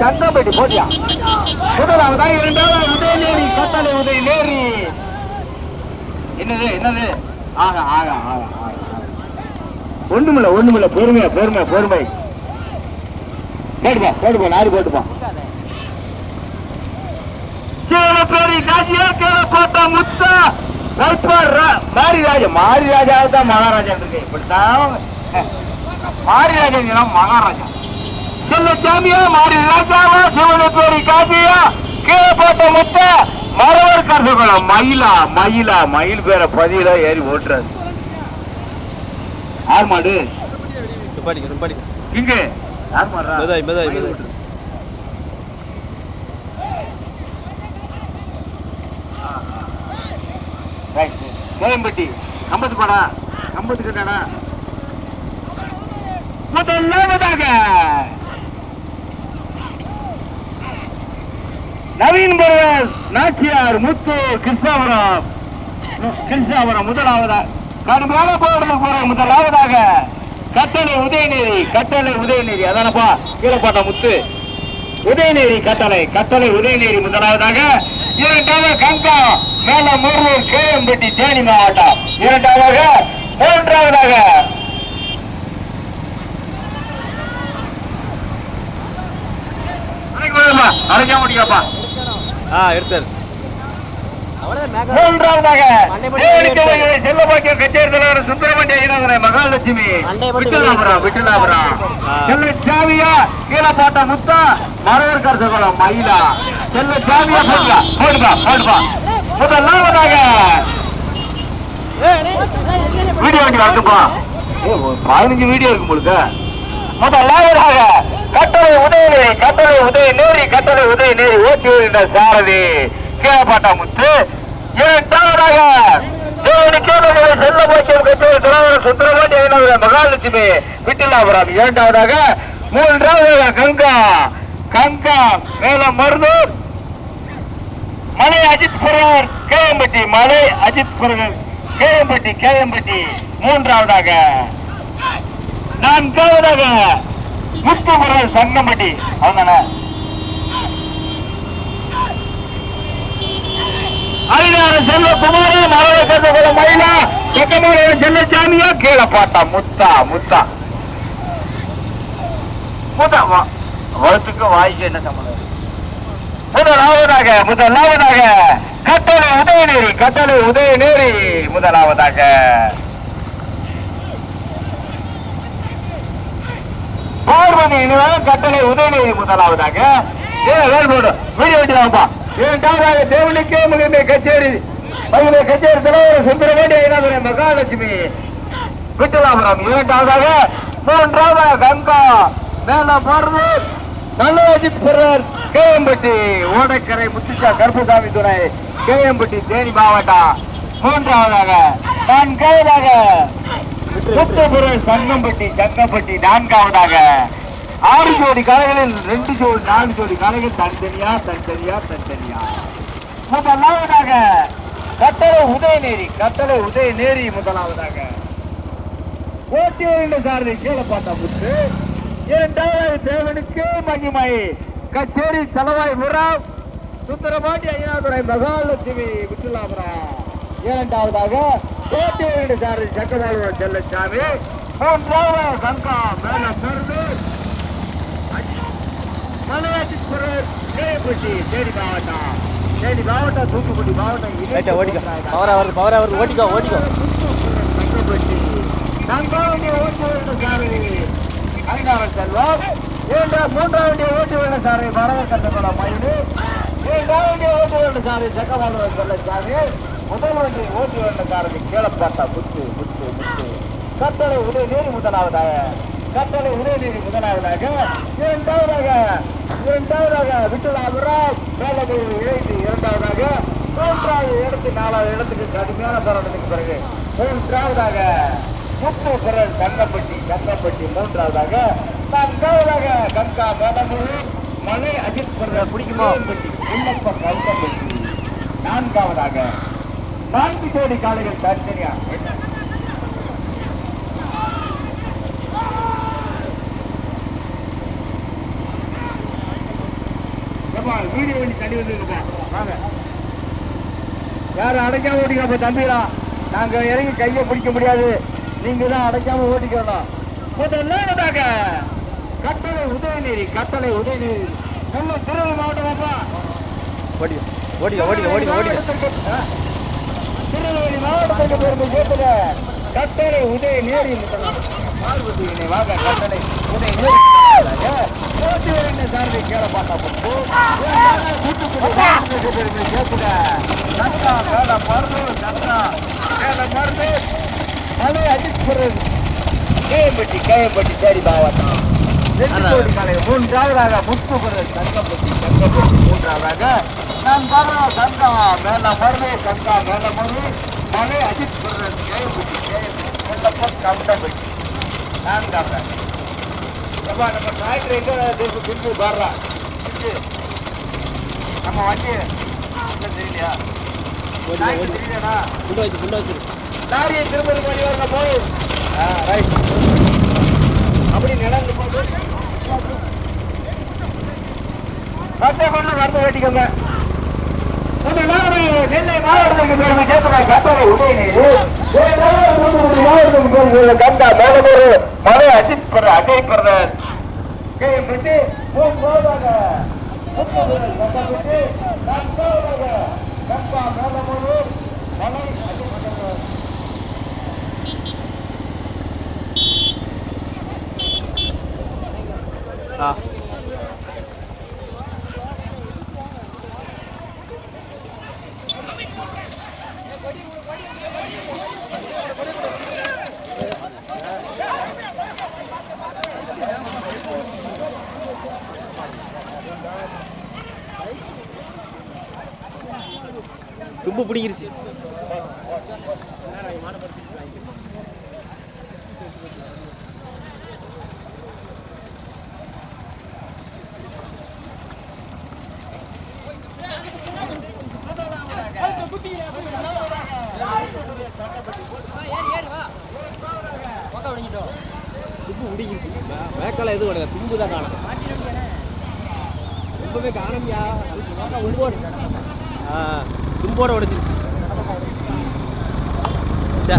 சங்கம்பட்டி சங்கம்பட்டி போட்டியா? முதலாவதாக இரண்டாவது உதயநேரி கட்டளை உதயநேரி. என்னது என்னது? ஆக ஆக ஆக ஒண்ணுமில்ல ஒண்ணுமில்ல. பொறுமையா பொறுமையா பொறுமை. போட்டுப்பா போட்டுப்பா நாரி போட்டுப்பா. சீனப்பேரி காசியா கேளப்பட்ட முத்தா வைப்பார் மாரி தான் மகாராஜா இருக்கு. இப்படித்தான். மாரிராஜா மகாராஜா செல்ல சாமியா மாரிராஜா போட்ட முத்த மரவர் கருசுகுளம் மயிலா மயிலா மயில் பேர பதியில ஏறி ஓட்டுறாரு. யார் மாடு? இங்க. யார் மாடுறா? கோயம்பட்டி கம்பத்து பாடா. கம்பத்து கட்டாடா முதலாவதாக நவீன் பருவன் நாச்சியார் முத்து கிருஷ்ணாபுரம் கிருஷ்ணாபுரம் முதலாவதா கடுமையான போடுறதுக்கு போற முதலாவதாக கட்டளை உதயநேரி கட்டளை உதயநேரி அதானப்பா கீழப்பாட்ட முத்து. உதயநேரி கட்டளை கட்டளை உதயநேரி முதலாவதாக இரண்டாவது கங்கா மேல முருகூர் கேஎம்பட்டி தேனி மாவட்டம். இரண்டாவதாக மூன்றாவதாக அரைக்க முடியாப்பா ஆ எடுத்தாரு மூன்றாவதாக தலைவர் சுப்பிரமணிய மகாலட்சுமி. விட்டலாபுரம் விட்டலாபுரம். ஆ. செல்ல சாமியா கீழப்பாட்ட முத்தா மரவர் கருசகுளம் மயிலா. செல்ல சாமியா போடுப்பா போடுப்பா போடுப்பா முதலாவதாக வீடியோ வண்டி ஒரு பதினஞ்சு வீடியோ இருக்கு உங்களுக்கு. முதலாவதாக கட்டளை உதயநேரி கட்டளை உதயநேரி கட்டளை உதயநேரி ஓட்டி வருகின்ற சாரதி கீழப்பாட்டா முத்து இரண்டாவதாக செல்ல போக்கியம் கச்சேரி துறவர சுந்தரபாண்டி மகாலட்சுமி விட்டிலாபுரம். இரண்டாவதாக மூன்றாவதாக கங்கா. கங்கா மேல மருதூர். மலை அஜித் புரவர் கேஎம்பட்டி மலை அஜித் புரவர் கேஎம்பட்டி கேஎம்பட்டி மூன்றாவதாக நான்காவதாக முத்துபுரல் சங்கம்பட்டி அவங்கண்ணா ஐநாறு செல்வ குமாரி மரவை கருதுகுல மயிலா. செக்கமாரி செல்லச்சாமியா கீழே பாட்டா முத்தா முத்தா. முத்தா வா- வளத்துக்கு வாய்க்கு என்ன சம்பந்தம் முதலாவதாக முதலாவதாக கட்டளை உதயநேரி கட்டளை உதயநேரி முதலாவதாக பார்வதி இனிவன் கட்டளை உதயநேரி முதலாவதாக. தேவலிக்கே மகிழ்ந்த கச்சேரி. மகிழ்ந்த கச்சேரி தலைவர் சுந்தரவேண்டி ஐநாதுரை மகாலட்சுமி. விட்டலாபுரம் இரண்டாவதாக மூன்றாவதாக கங்கா மேல பார்வை நல்லஜித் பிறர் கேஎம்பட்டி ஓடக்கரை முத்துச்சா கருப்பசாமி துணை கேஎம்பட்டி தேனி மாவட்டம். மூன்றாவதாக நான்காவதாக முத்துபுரம் சங்கம்பட்டி சங்கம்பட்டி நான்காவதாக. ஆறு ஜோடி கலைகளில் ரெண்டு ஜோடி நான்கு ஜோடி கலைகள் தனித்தனியா தனித்தனியா தனித்தனியா. முதலாவதாக கட்டளை உதயநேரி கட்டளை உதயநேரி முதலாவதாக. ஓட்டிய சாரதி கீழே பார்த்தா முத்து. இரண்டாவது தேவனுக்கு மகிமை. கச்சேரி செலவாய் முறாவ் சுந்தரபாண்டி ஐயாதுரை மகாலட்சுமி விட்டுலாபுரம். இரண்டாவதாக ஓட்டிய சாரதி சக்கரவாளர் செல்லச்சாமி. மூன்றாவது கங்கா மேல தேவப்பட்டி தேனி மாவட்டம். தேனி மாவட்டம் தூத்துக்குடி மாவட்டம் ஓடிக்கோ. பவரா வருது பவரா வருது ஓட்டிக்கோ ஓட்டிக்கோ நான்காவது ஓட்டு சாலை ஐநாவல் செல்வம் மூன்றாம் மூன்றாவது ஓட்டு வேண்ட சாலை பரவ கட்டப்பட மயிலு மூன்றாவது ஓட்டு வேண்ட சாலை செக்கமானவர் செல்ல சாமி முதல் வண்டி ஓட்டு வேண்ட சாரதி கீழப்பாட்டா முத்து முத்து முத்து. கட்டளை உதயநீதி முதலாவதாக கட்டளை உதயநீதி முதலாவதாக இரண்டாவதாக இரண்டாவதாக விட்டுலாபுரம் வேலமூர் இணைந்து இரண்டாவதாக மூன்றாவது இடத்து நாலாவது இடத்துக்கு கடுமையான போராட்டத்துக்கு பிறகு மூன்றாவதாக முத்து குரல் தங்கப்பட்டி தங்கப்பட்டி மூன்றாவதாக நான்காவதாக கங்கா வேலமூர் மலை அஜித் குரல் பிடிக்குமா? உள்ளப்ப கங்கப்பட்டி நான்காவதாக நான்கு கோடி காலைகள் ஏப்பா, வீடியோ வண்டி தள்ளி வந்துருக்கா வாங்க. யாரும் அடைக்காம ஓட்டிக்கப்ப தம்பிடா. நாங்க இறங்கி கையை பிடிக்க முடியாது. நீங்க தான் அடைக்காம ஓட்டிக்கணும் முதலாவதாக கட்டளை உதயநீதி கட்டளை உதயநீதி. நம்ம திருவள்ளூர் மாவட்டமாப்பா ஓடிக்கோ ஓடிக்கோ ஓடிக்கோ ஓடிக்கோ ஓடிக்கோ. திருநெல்வேலி மாவட்டத்திற்கு பெருமை சேர்த்துல கட்டளை உதய நேரி பார்வதி நினைவாக கட்டளை உதய நேரி சார்பை கேள பார்த்தா கூட்டுக்குடி பெருமை சேர்த்துல கட்டா மருந்து கட்டா மருந்து சேரி மாவட்டம். மூன்றாவதாக முத்து தங்கப்பட்டி தங்கப்பட்டி மூன்றாவதாக நான் பார்க்கிறோம் கங்கா மேல மருமை கங்கா மேல மருமை மலை அஜித் கேஎம்பட்டி கவுண்டம்பட்டி நான்காவதாக எப்பா நம்ம டிராக்டர் எங்க திருப்பி திருப்பி வர்றா திருப்பி நம்ம வண்டி தெரியலையா தெரியலையாடா குண்டு வச்சு குண்டு வச்சு லாரியை திருப்பதி பண்ணி வரல போய். ஆ ரைட் அப்படி நடந்து போது கட்டை கொண்டு வரது வெட்டிக்கோங்க. நெல்லை மாவட்டத்துக்கு பெருமை சேர்த்துள்ள கட்டளை உதயநீதி மாவட்டத்துக்கு பெருமை கங்கா மேலமூர் மலை அஜித் பெற அஜய் பிரதர் கேள்விப்பட்டு மூன்றாவதாக முப்பது கட்டப்பட்டு நான்காவதாக கங்கா மேலமூர் மலை அஜித் பிரதர் ஆ. பிடிக்கிருச்சு தும்பு பிடிங்கிருச்சு மேக்கால எதுவும் கிடையாது. தும்பு தான் காணும். ரொம்பவே காணமியா. ஒன்று ஆ. தும்போட உடைஞ்சிருச்சு சே.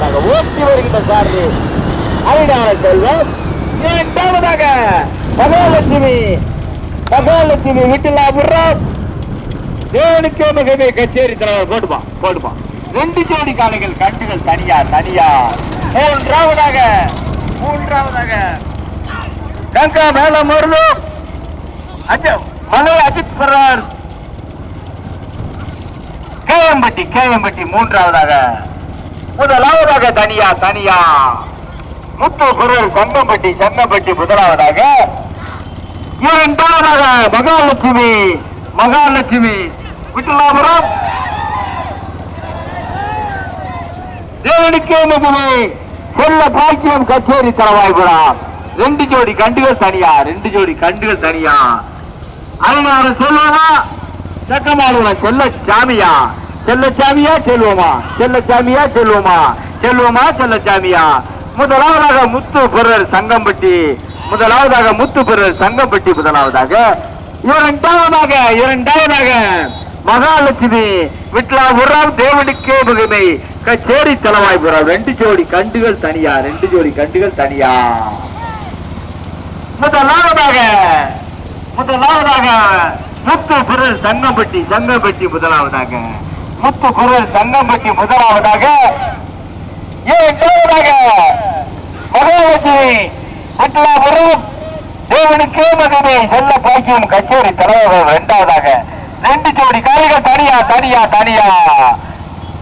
சட்டப்பட்டி ஓட்டி வருகின்ற சார்பு. அரிடான செல்வம் இரண்டாவதாக மகாலட்சுமி. மகாலட்சுமி வீட்டில் வீட்டிலாபுரம். தேவனுக்கே மகமே கச்சேரி தலைவர் போட்டுப்பா போட்டுப்பா. ரெண்டு ஜோடி காலைகள் கண்டுகள் தனியா தனியா. மூன்றாவதாக மூன்றாவதாக கங்கா மேல மருளும் மலை அஜித் பரார் கேஎம்பட்டி கேஎம்பட்டி மூன்றாவதாக. முதலாவதாக தனியா தனியா. முத்து குரல் சங்கம்பட்டி சங்கம்பட்டி முதலாவதாக இரண்டாவதாக மகாலட்சுமி மகாலட்சுமி. விட்டுலாபுரம். தேவனுக்கே மகமே செல்ல பாக்கியம் கச்சேரி தரவாய்புரம் ரெண்டு ஜோடி கண்டுகள் தனியா ரெண்டு ஜோடி கண்டுகள் தனியா. அதனால சொல்லுவா சக்கமாலுவன் செல்ல சாமியா. செல்லச்சாமியா செல்வமா? செல்வோமா சாமியா செல்வமா? செல்வமா செல்ல முதலாவதாக முத்து பொருள் சங்கம்பட்டி முதலாவதாக முத்து பொருள் சங்கம்பட்டி முதலாவதாக இரண்டாவதாக இரண்டாவதாக மகாலட்சுமி விட்லா விட்லாபுரம் தேவனுக்கே மகிமை. கச்சேரி தலைவாய்ப்புறம் ரெண்டு ஜோடி கண்டுகள் தனியா ரெண்டு ஜோடி கண்டுகள் தனியா? முதலாவதாக முதலாவதாக முத்து குரல் சங்கம்பட்டி சங்கம்பட்டி முதலாவதாக முத்து குரல் சங்கம்பட்டி முதலாவதாக இரண்டாவதாக மகாலட்சுமி பட்டலாபுரம் தேவனுக்கே மகனே செல்ல பாக்கியம் கச்சேரி தலைவர் இரண்டாவதாக. ரெண்டு ஜோடி காய்கள் தனியா தனியா தனியா.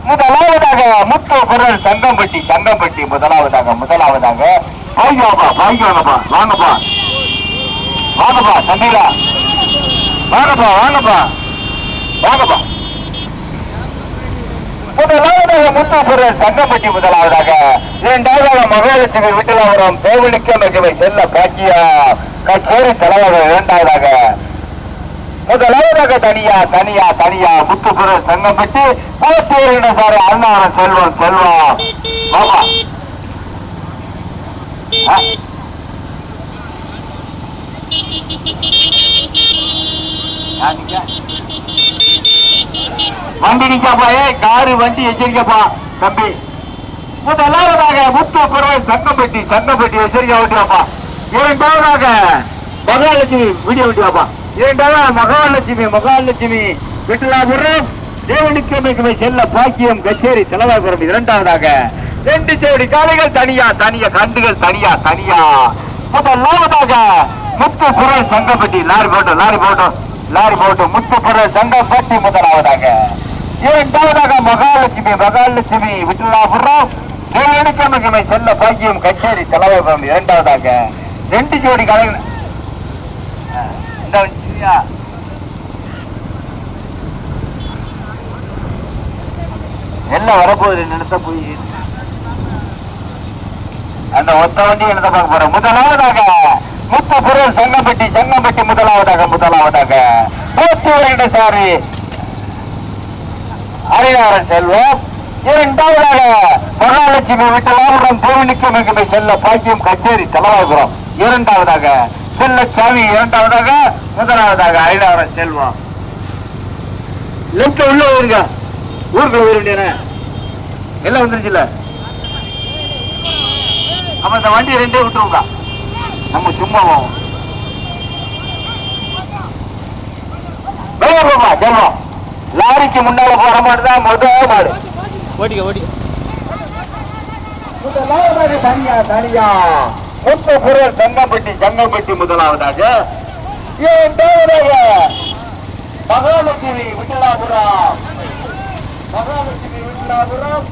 முதலாவதாக முத்து குரல் சங்கம்பட்டி சங்கம்பட்டி முதலாவதாக முதலாவதாக. பாய்யாப்பா பாய்யாங்கப்பா வாங்கப்பா. வாங்கப்பா தம்பிலா வாங்கப்பா வாங்கப்பா. வாங்கப்பா. முதலாவதாக முத்தாபுரம் தங்கம்பட்டி முதலாவதாக இரண்டாவதாக மகாலட்சுமி விட்டலாபுரம் தேவனுக்கு மிகவை செல்ல காட்சியா கச்சேரி தலைவர் இரண்டாவதாக. முதலாவதாக தனியா தனியா தனியா முத்துபுரம் சங்கப்பட்டி போத்தூரின சார் அண்ணாரம் செல்வம் செல்வம். பாபா ஆ? வண்டி நிக்காப்பா ஏ காரு வண்டி எச்சரிக்கப்பா தம்பி. முதலாவதாக முத்து குரல் சங்கப்பட்டி சங்கப்பட்டி எச்சரிக்கை ஓட்டியாப்பா இரண்டாவதாக மகாலட்சுமி வீடியோ ஓட்டியாப்பா இரண்டாவது மகாலட்சுமி மகாலட்சுமி விட்டலாபுரம் தேவனுக்கு மிகவை செல்ல பாக்கியம் கச்சேரி செலவாபுரம் இரண்டாவதாக ரெண்டு ஜோடி காலைகள் தனியா தனியா கண்டுகள் தனியா தனியா. முதலாவதாக முத்து குரல் சங்கப்பட்டி லாரி போட்டோம் லாரி போட்டோம். லாரி போட்டு முத்துப்புற குரல் சங்கப்பட்டி முதலாவதாக. இரண்டாவதாக மகாலட்சுமி மகாலட்சுமி விட்டுலாபுரம் தேவனுக்கு செல்ல பாக்கியம் கச்சேரி செலவாபுரம் இரண்டாவதாக. ரெண்டு ஜோடி காளைகள் என்ன வரப்போகுது? நினைத்த போய் அந்த ஒத்த வண்டி என்ன பார்க்க போறோம் முதலாவதாக முத்த பொருள் செங்கம்பட்டி செங்கம்பட்டி முதலாவதாக முதலாவதாக. நூற்றி சாரி. ஹரிநாரன் செல்வம். இரண்டாவதாக மகாலட்சுமி விட்டலாபுரம் பூவணிக்கு மிகுமை செல்ல பாக்கியம் கச்சேரி தலைவாபுரம் இரண்டாவதாக சாமி இரண்டாவதாக முதலாவதாக ஹரிநாரன் செல்வம். லெப்ட் உள்ள ஊருங்க ஊருக்குள்ள வர எல்லாம் வந்துருச்சுல்ல? அப்ப இந்த வண்டி ரெண்டே விட்டுருங்க நம்ம சும்மா போவோம் போமா செல்வம் லாரிக்கு முன்னால போற மாடு தான் முதல் மாடு. ஓட்டிக்க ஓட்டிக்க தனியா தனியா. முத்த குரல் சங்கப்பட்டி சங்கப்பட்டி முதலாவதாக. இரண்டாவதாக மகாலட்சுமி விட்டலாபுரம். மகாலட்சுமி விட்டலாபுரம்.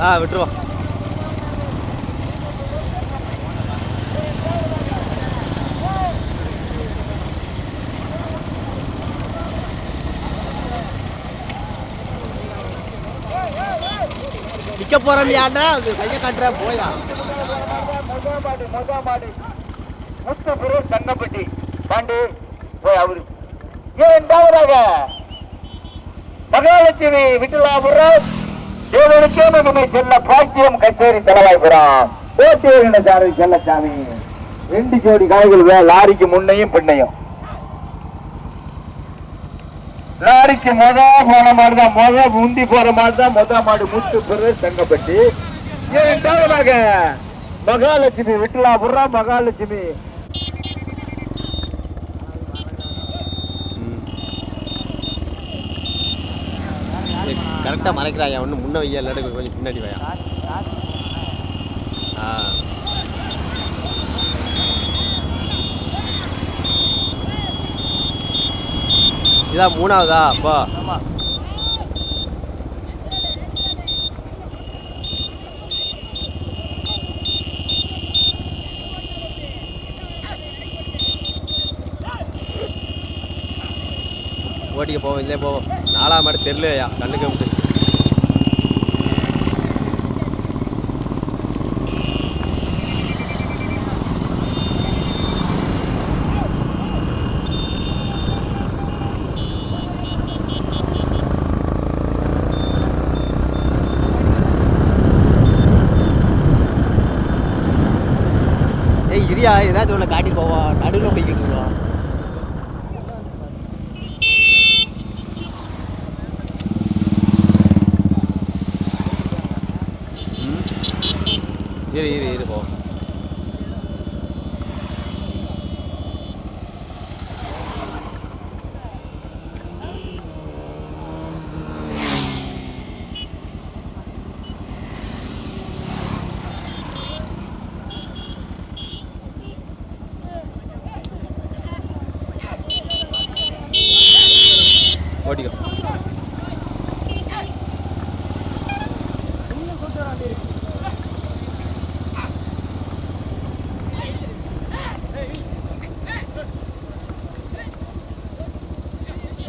ஆ விட்டுருவோம் நிக்க போறோம் யாண்டா அது கைய காட்டுற போயா. மொதமாடி மொதமாடி முத்து குரல் சங்கப்பட்டி பாண்டி போய் அவரு இரண்டாவதாக மகாலட்சுமி விட்டுலாபுரம் தேவனுக்கே மகிமை செல்ல பாக்கியம் கச்சேரி தலைவாய்புரம் போட்டி செல்லசாமி ரெண்டு ஜோடி காய்கள் லாரிக்கு முன்னையும் பின்னையும். லாரிக்கு முத போன மாடு தான் முத முந்தி போற மாதிரி தான் முத மாடு முத்து பெரு செங்கப்பட்டி. இரண்டாவதாக மகாலட்சுமி விட்டுலாபுரம் மகாலட்சுமி கரெக்டாக மறைக்கிறாயா? ஒன்று முன்ன வையா இல்லாட்டி கொஞ்சம் பின்னாடி வையா? ஆ. இதான் மூணாவதா? அப்பா ஓட்டிக்க போவோம் இல்லையே போவோம். நாலாம் மாடு தெரியலையா? கண்ணுக்கு இரியா ஏதாச்சும் ஒன்று காட்டி போவா நடுவில் போய்கிட்டு இருக்கோம் இரு இரு இரு போ. ஓட்டிக்கோ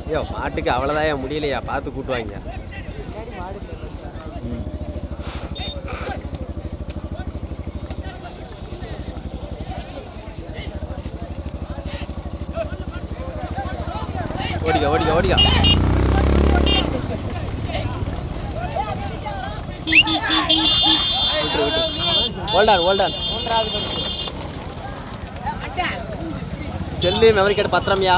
ஐயோ மாட்டுக்கு அவ்வளோதான் முடியலையா? பார்த்து கூட்டுவாங்க. ஓடிக்க ஓடிக்க ஓடிக்க. ஓல்டான் ஓல்டான் செல்லு மெமரி கார்டு பத்திரம்யா.